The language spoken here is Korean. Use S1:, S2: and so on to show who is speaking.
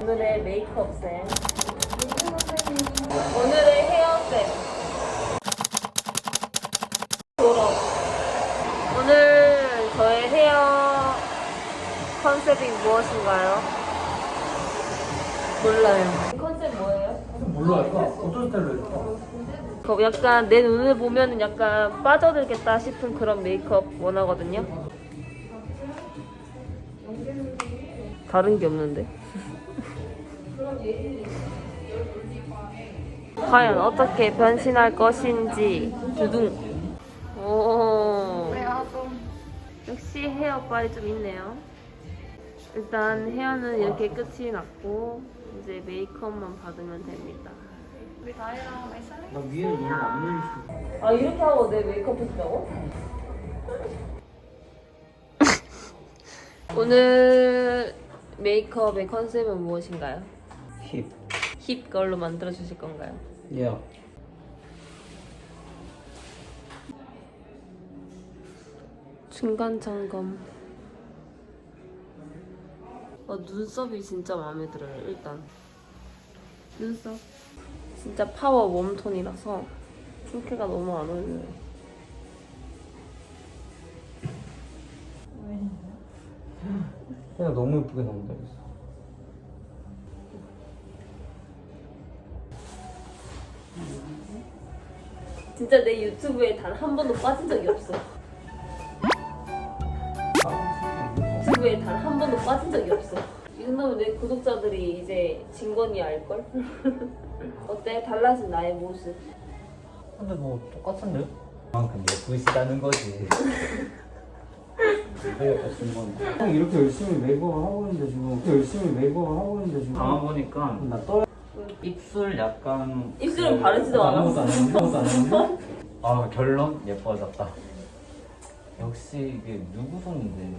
S1: 오늘의 메이크업 쌤. 오늘의 헤어 쌤. 졸업. 오늘 저의 헤어 컨셉이 무엇인가요? 몰라요. 컨셉 뭐예요?
S2: 뭘로 할까? 어떤 스타일로 할까?
S1: 그 약간 내 눈을 보면은 약간 빠져들겠다 싶은 그런 메이크업 원하거든요. 다른 게 없는데. 과연 어떻게 변신할 것인지 두둥. 오. 역시 헤어빨이 좀 있네요. 일단 헤어는 이렇게 끝이 났고 이제 메이크업만 받으면 됩니다.
S2: 나 위에 너무 안 밀릴
S1: 수아 이렇게 하고 내 메이크업 했다고? 오늘 메이크업의 컨셉은 무엇인가요?
S2: 힙.
S1: 힙 걸로 만들어 주실 건가요?
S2: 예.
S1: 중간 점검. 어, 눈썹이 진짜 마음에 들어요. 일단 눈썹 진짜 파워 웜톤이라서 핑크가 너무 안 어울려요.
S2: 그냥 너무 예쁘게 나온다 그랬어.
S1: 진짜 내 유튜브에 단 한 번도 빠진 적이 없어. 유튜브에 단 한 번도 빠진 적이 없어. 이 정도면 내 구독자들이 이제 진건이 알걸? 어때? 달라진 나의 모습.
S2: 근데 뭐 똑같은데? 그만큼 예쁘시다는 거지. 내가 같은 이렇게 열심히 메이크업을 하고 있는데 지금 이렇게 열심히 메이크업을 하고 있는데 지금
S3: 가만 보니까
S2: 나 떨.
S3: 입술 약간
S1: 입술은
S3: 그
S1: 바르지도
S2: 아무것도 안
S1: 않았어.
S2: 아무것도 안 했는데.
S3: 아 결론 예뻐졌다 역시 이게 누구 손인데